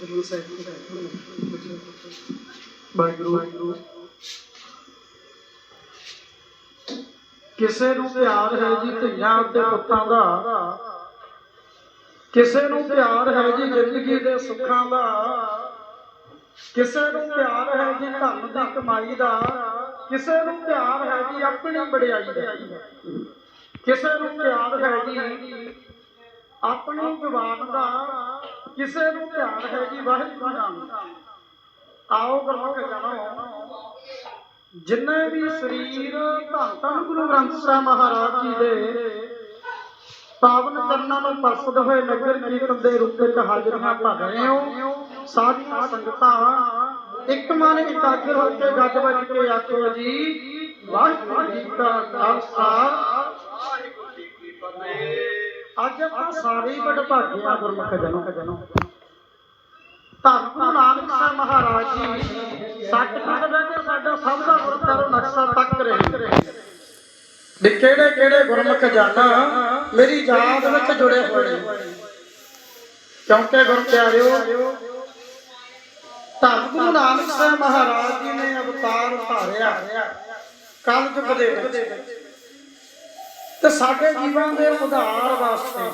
ਗੁਰੂ ਸਾਹਿਬ ਜੀ ਵਾਹਿਗੁਰੂ। ਕਿਸੇ ਨੂੰ ਪਿਆਰ ਹੈ ਜੀ ਧੀਆਂ ਤੇ ਪੁੱਤਾਂ ਦਾ, ਕਿਸੇ ਨੂੰ ਪਿਆਰ ਹੈ ਜੀ ਜ਼ਿੰਦਗੀ ਦੇ ਸੁੱਖਾਂ ਦਾ, ਕਿਸੇ ਨੂੰ ਪਿਆਰ ਹੈ ਜੀ ਧਨ ਦੀ ਕਮਾਈ ਦਾ, ਕਿਸੇ ਨੂੰ ਪਿਆਰ ਹੈ ਜੀ ਆਪਣੀ ਵਡਿਆਈ ਦਾ। ਕਿਸੇ ਨੂੰ ਪਿਆਰ ਹੈ ਜੀ ਆਪਣੀ ਜਵਾਨ ਦਾ ਕਿਸੇ ਨੂੰ ਪਿਆਰ ਹੈ ਜੀ, ਵਾਹਿਗੁਰੂ ਨਾਮ ਆਓ ਗੁਰਮੁਖ ਜਨੋ ਜਿੰਨੇ ਵੀ ਸਰੀਰ ਧੰਨ ਧੰਨ ਗੁਰੂ ਗ੍ਰੰਥ ਸਾਹਿਬ ਮਹਾਰਾਜ ਜੀ ਦੇ ਪਾਵਨ ਚਰਨਾਂ ਨੂੰ ਪਰਸਦ ਹੋਏ ਨਗਰ ਕੀਰਤਨ ਦੇ ਰੂਪ ਵਿੱਚ ਹਾਜ਼ਰੀਆਂ ਭਰ ਰਹੇ ਹੋ। ਸਾਧੀਆਂ ਸੰਗਤਾਂ ਇੱਕ ਮਨ ਇਕਾਗਰ ਹੋ ਕੇ ਗੱਜ ਵੱਜ ਕੇ ਆਖੋ ਜੀ, ਵਾਹਿਗੁਰੂ ਜੀ ਕਾ ਖਾਲਸਾ। ਵਾਹਿਗੁਰੂ ਜੀ ਕੀ ਫਤਿਹ ਅੱਜ ਆਪਾਂ ਸਾਰੇ ਹੀ ਬੜ ਭਾਗੇ ਆ ਗੁਰਮੁਖ ਜਨੋ ਜਨੋ ਧੰਨ ਗੁਰੂ ਨਾਨਕ ਸਾਹਿਬ ਮਹਾਰਾਜ ਜੀ। ਸੱਚਖੰਡ ਵਿੱਚ ਸਾਡਾ ਸਭ ਦਾ ਗੁਰਦਾਰੋ ਨਕਸ਼ਾ ਤੱਕ ਰਹੇ। ਵੀ ਕਿਹੜੇ ਕਿਹੜੇ ਗੁਰਮੁਖ ਜਾਨਾ ਮੇਰੀ ਯਾਦ ਵਿੱਚ ਜੁੜੇ ਹੋਏ ਨੇ। ਕਿਉਂਕਿ ਗੁਰ ਪਿਆਰਿਓ ਧੰਨ ਗੁਰੂ ਨਾਨਕ ਸਾਹਿਬ ਮਹਾਰਾਜ ਜੀ ਨੇ ਅਵਤਾਰ ਧਾਰਿਆ ਕਲ ਯੁਗ ਦੇ ਵਿੱਚ। ਤੇ ਸਾਡੇ ਜੀਵਨ ਦੇ ਉਧਾਰ ਵਾਸਤੇ।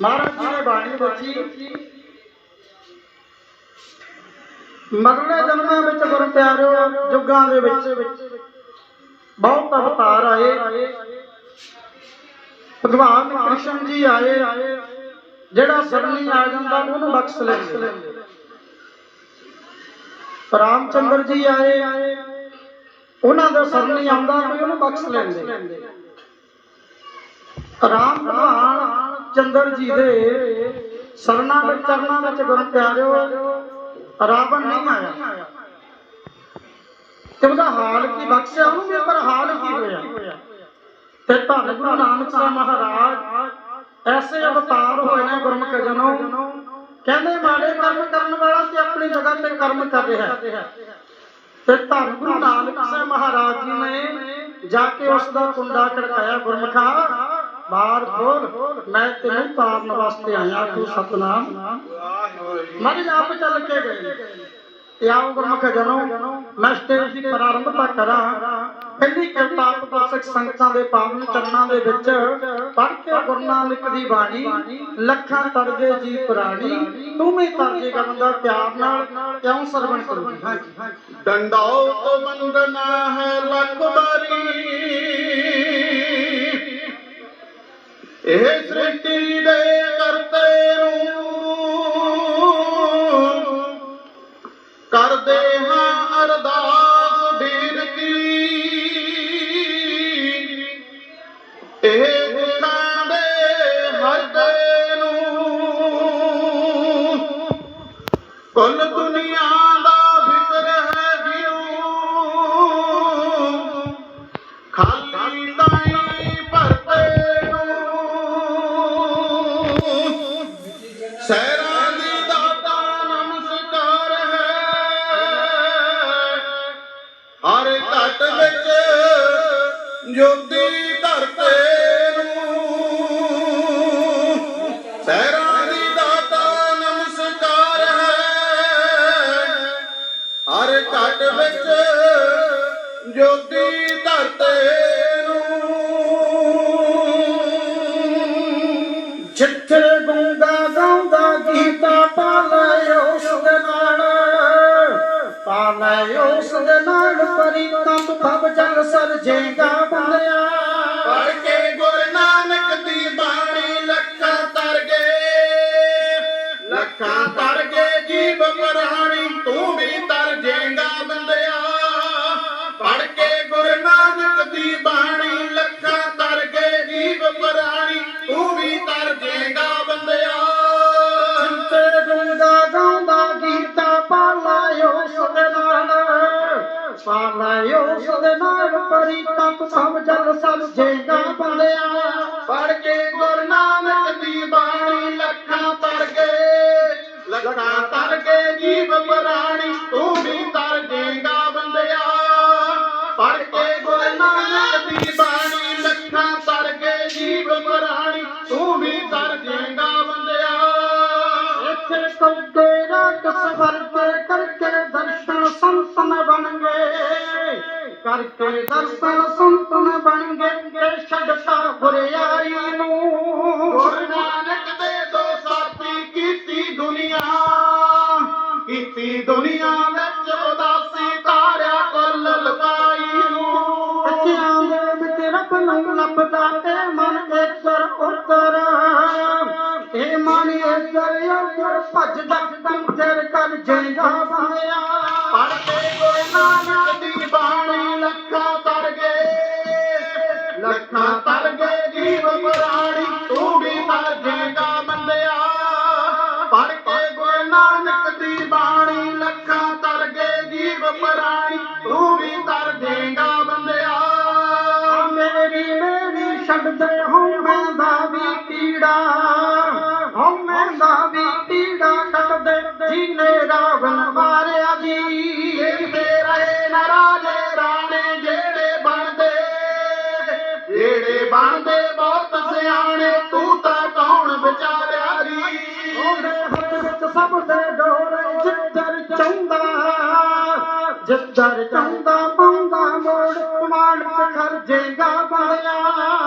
ਮਹਾਰਾਜ ਜੀ ਨੇ ਬਾਣੀ ਦੱਸੀ, ਮਰਨੇ ਜਨਮਾਂ ਵਿੱਚ ਗੁਰ ਪਿਆਰਿਓ ਯੁੱਗਾਂ ਦੇ ਵਿੱਚ। ਬਹੁਤ ਅਵਤਾਰ ਆਏ। ਭਗਵਾਨ ਕ੍ਰਿਸ਼ਨ ਜੀ ਆਏ, ਜਿਹੜਾ ਸਰਣੀ ਆ ਜਾਂਦਾ, ਉਹਨੂੰ ਬਖਸ਼ ਲੈਂਦੇ। ਰਾਮਚੰਦਰ ਜੀ ਆਏ। ਉਹਨਾਂ ਦਾ ਸਰਣੀ ਆਉਂਦਾ ਕੋਈ ਉਹਨੂੰ ਬਖਸ਼ ਲੈਂਦੇ। ਰਾਮ ਭਗਵਾਨ ਚੰਦਰ ਜੀ ਦੇ ਸਰਣਾ ਵਿੱਚ ਚਰਨਾਂ ਵਿੱਚ ਗੁਰ ਪਿਆਰਿਓ, ਰਾਵਣ ਨਹੀਂ ਆਇਆ। ਤੇ ਉਹਦਾ ਹਾਲ ਕੀ ਬਖਸ਼ਿਆ ਉਹਨੂੰ ਵੀ ਪਰ ਹਾਲ ਕੀ ਹੋਇਆ? ਤੇ ਧੰਨ ਗੁਰੂ ਨਾਨਕ ਸਾਹਿਬ ਮਹਾਰਾਜ ਐਸੇ ਅਵਤਾਰ ਹੋਏ ਨੇ ਗੁਰਮੁਖ ਜਨੋ ਕਹਿੰਦੇ ਮਾੜੇ ਕਰਮ ਕਰਨ ਵਾਲਾ ਤੇ ਆਪਣੀ ਜਗ੍ਹਾ ਤੇ ਕਰਮ ਕਰ ਰਿਹਾ ਤੇ ਧੰਨ ਗੁਰੂ ਨਾਨਕ ਸਾਹਿਬ ਮਹਾਰਾਜ ਜੀ ਨੇ ਜਾ ਕੇ ਉਸ ਦਾ ਕੁੰਡਾ ਖੜਕਾਇਆ ਗੁਰਮਖਾ ਬਾਹਰ ਖੋਲ, ਮੈਂ ਤੈਨੂੰ ਤਾਰਨ ਵਾਸਤੇ ਆਇਆ ਤੂੰ ਸਤਨਾਮ। ਮਨ ਆਪ ਚੱਲ ਕੇ ਗਏ, ਤੇ ਆਓ ਗੁਰਮੁਖ ਜਨੋ, ਮੈਂ ਸਟੇਜ ਦੀ ਪ੍ਰਾਰੰਭਤਾ ਕਰਾਂ। ਪਹਿਲੀ ਕਵਿਤਾ ਪੁਸਤਕ ਸੰਗਤਾਂ ਦੇ ਪਾਵਨ ਚਰਨਾਂ ਦੇ ਵਿੱਚ ਪੜ੍ਹ ਕੇ ਗੁਰੂ ਨਾਨਕ ਦੀ ਬਾਣੀ, ਲੱਖਾਂ ਤਰਜੇ ਜੀ ਪੁਰਾਣੀ, ਤੂੰ ਵੀ ਤਰਜੇ ਕਰਨ ਦਾ ਪਿਆਰ ਨਾਲ ਕਿਉਂ ਸਰਵਣ ਕਰੂਗੀ ਹਾਂਜੀ ਹਾਂਜੀ। ਡੰਡਾਉ ਬੰਦਨਾ ਹੈ, ਲੱਖ Hey, ਜੋਤੀ ਧਰਤੇ ਨੂੰ। ਸਹਿਰਾਂ ਦੀ ਦਾਤਾ ਨਮਸਕਾਰ ਹੈ। ਹਰ ਘਟ ਵਿੱਚ ਜੋਤੀ ਧਰਤੇ ਨੂੰ। ਜਿੱਥੇ ਗੁੰਗਾ ਗਾਉਂਦਾ, ਗੀਤਾ ਪਾ ਲੈ ਉਸ ਨਾਲ ਪਾ ਲੈ ਉਸ ਦੇ ਭਵ ਜਲ ਸਰ ਜੇਗਾ ਬੰਦਿਆ। ਪਰੀ ਕੰਬ ਭਵ ਜਲ ਸਰ ਜੇਗਾ ਬੰਦਿਆ। ਪੜ ਕਰਕੇ ਦਰਸ਼ਨ ਸੰਤਨ ਬਣ ਗਏ ਤੇ ਛੱਡਤਾ ਬੁਰਿਆਈ ਨੂੰ। ਗੁਰੂ ਨਾਨਕ ਦੇ ਦੋ ਸਾਥੀ ਕੀਤੀ ਦੁਨੀਆ ਕੀਤੀ ਦੁਨੀਆ ਵਿੱਚ ਉਦਾਸੀ ਤਾਰਿਆ ਕੁੱਲ ਲੁਕਾਈ ਨੂੰ। ਬੱਚਿਆਂ ਦੇ ਵਿੱਚ ਰੱਬ ਨੂੰ ਲੱਭਦਾ ਤੇ ਮਨ ਇੱਧਰ ਉੱਧਰ ਇਹ ਮਨ ਇੱਧਰ ਉੱਧਰ ਭੱਜਦਾ ਕੰਜਰ ਕਰ ਜੇਗਾ ਬੰਦਿਆ ਜੇਗਾ ਬੰਦਿਆ ਪੜ ਕੇ ਗੁਰੂ ਨਾਨਕ ਦੀ ਬਾਣੀ ਲੱਖਾਂ ਤਰ ਗਏ ਜੀਵ ਪ੍ਰਾਣੀ ਤੂੰ ਵੀ ਤਰ ਜੇਗਾ ਬੰਦਿਆ। ਮੇਰੀ ਮੇਰੀ ਛੱਡਦੇ ਹਉਮੈ ਦਾ ਵੀ ਕੀੜਾ। ਹਉਮੈ ਦਾ ਵੀ ਕੀੜਾ ਕੱਢਦੇ ਜੀਨੇ ਰਾਵਣ ਮਾਰਿਆ ਜੀ। ਦੇਖਦੇ ਰਹੇ ਨਾ ਰਾਜੇ ਰਾਣੇ ਜਿਹੜੇ ਬਣਦੇ ਜਿਹੜੇ ਬਣਦੇ ਬਹੁਤ ਸਿਆਣੇ ਜਿੱਧਰ ਚਾਹੁੰਦਾ ਪਾਉਂਦਾ ਮੋੜ ਕਮਾਂਡ ਚ ਖਰਜੇਗਾ ਬਾਇਆ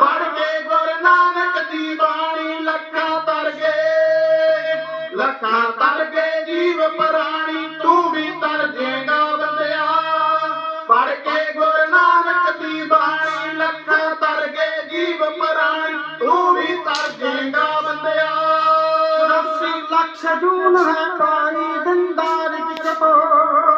ਪੜ ਕੇ ਗੁਰੂ ਨਾਨਕ ਦੀ ਬਾਣੀ, ਲੱਖਾਂ ਤਰ ਗਏ ਲੱਖਾਂ ਤਰ ਗਏ ਜੀਵ ਪ੍ਰਾਣੀ, ਤੂੰ ਵੀ ਤਰ ਜੇਗਾ ਬੰਦਿਆ। ਪੜ ਕੇ ਗੁਰੂ ਨਾਨਕ ਦੀ ਬਾਣੀ, ਲੱਖਾਂ ਤਰ ਗਏ ਜੀਵ ਪ੍ਰਾਣੀ, ਤੂੰ ਵੀ ਤਰ ਜੇਗਾ ਬੰਦਿਆ। ਰੱਸੀ ਲੱਖ ਜੂਨ ਹੈ ਪਾਈ ਦਿੰਦਾਰ ਜਿਕੋ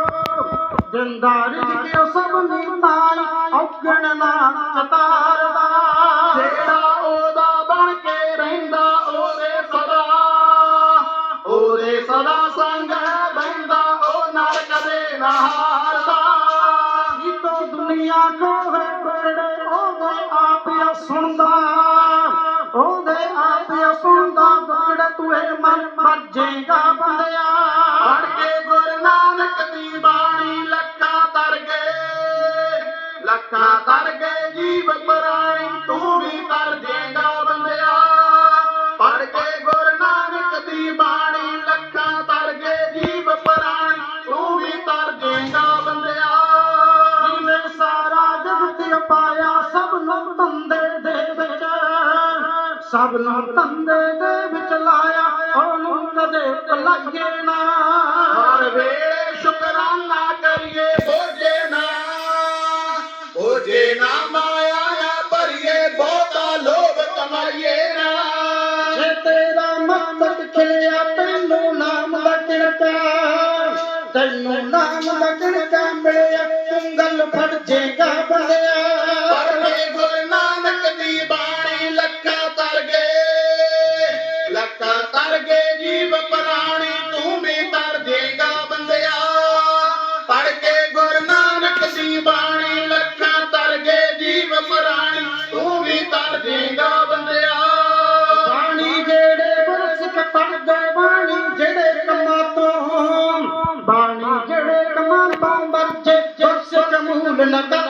ਦਿੰਦਾਰ ਜਿਕੋ ਸਭ ਨਿਤਾਈ ਔਗਣ ਨਾ ਚਤਾਰ ਦਾ ਜਿਹੜਾ ਉਹਦਾ ਬਣ ਕੇ ਰਹਿੰਦਾ, ਉਹਦੇ ਸਦਾ। ਉਹਦੇ ਸਦਾ ਸੰਗ ਹੈ ਬੈਂਦਾ ਉਹ ਨਾਲ ਕਦੇ ਨਾ ਹਾਰਦਾ। ਜੀਤੋ ਦੁਨੀਆ ਕੋ ਹੈ ਪਰੜੇ ਉਹਦੇ ਆਪਿਆ ਸੁਣਦਾ। ਉਹਦੇ ਆਪ ਸੁਣਦਾ, ਬਕੜ ਤੂੰ ਇਹ ਮਨ ਮੱਜੇਗਾ ਬੰਦਿਆ। ਪੜ ਕੇ ਗੁਰੂ ਨਾਨਕ ਦੀ ਬਾਣੀ ਲੱਖਾਂ ਤਰ ਗਏ ਜੀਵ ਪ੍ਰਾਣੀ, ਤੂੰ ਵੀ ਤਰ ਜੇਗਾ ਬੰਦਿਆ। ਪੜ ਕੇ ਗੁਰੂ ਨਾਨਕ ਦੀ ਬਾਣੀ, ਲੱਖਾਂ ਤਰ ਗਏ ਜੀਵ ਪ੍ਰਾਣੀ, ਤੂੰ ਵੀ ਤਰ ਜੇਗਾ ਬੰਦਿਆ। ਜਿਵੇਂ ਸਾਰਾ ਜਗਤ ਪਾਇਆ ਸਭ ਨੂੰ ਤੰਦੇ ਦੇ ਵਿੱਚ। ਸਭ ਨੂੰ ਤੰਦੇ ਦੇ ਵਿੱਚ ਲਾਇਆ, ਉਹਨੂੰ ਕਦੇ ਭੁਲਾਈਏ ਨਾ। ਹਰ ਵੇਲੇ ਸ਼ੁਕਰਾਨਾ ਕਰੀਏ, ਬੋਝੇ ਨਾ ਬੋਝੇ ਨਾ ਮਾਇਆ ਨਾ ਭਰੀਏ ਬਹੁਤਾ ਲੋਭ ਕਮਾਈਏ ਨਾ ਜੇ ਤੇਰਾ ਮਸਤਕ ਖਿਲਿਆ ਤੈਨੂੰ ਨਾਮ ਦਾ ਕਿਣਕਾ ਤੈਨੂੰ ਨਾਮ ਦਾ ਕਿਣਕਾ ਮਿਲਿਆ ਤੂੰ ਗੱਲ ਫੜ করবেন না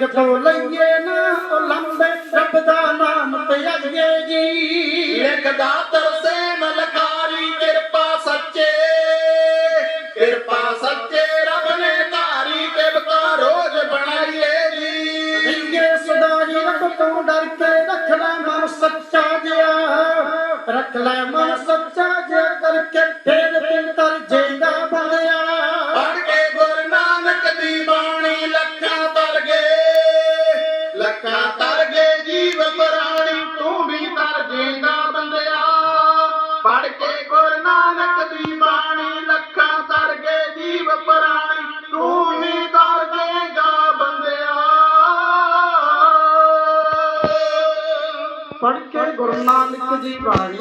ਜਗ ਤੋਂ ਲਈਏ ਨਾ ਉਹ ਲੰਬੇ ਰੱਬ ਦਾ ਨਾਮ ਪਿਆਈਏ ਜੀ। ਲਿਖਦਾ ਤਰਸੇ ਮਲਕਾਰੀ ਕਿਰਪਾ ਸੱਚੇ। ਕਿਰਪਾ ਸੱਚੇ ਰੱਬ ਨੇ ਧਾਰੀ ਕਿਰਪਾ ਰੋਜ਼ ਬਣਾਈਏ ਜੀ। ਲਿੰਗੇ ਸਦਾਈ ਰੱਬ ਤੋਂ ਡਰ ਕੇ ਰੱਖ ਲੈ ਮਨ ਸੱਚਾ ਜਿਆ ਰੱਖ ਲੈ ਮਨ ਸੱਚਾ ਜਿਆ ਕਰਕੇ ਨਾਨਕ ਦੀ ਬਾਣੀ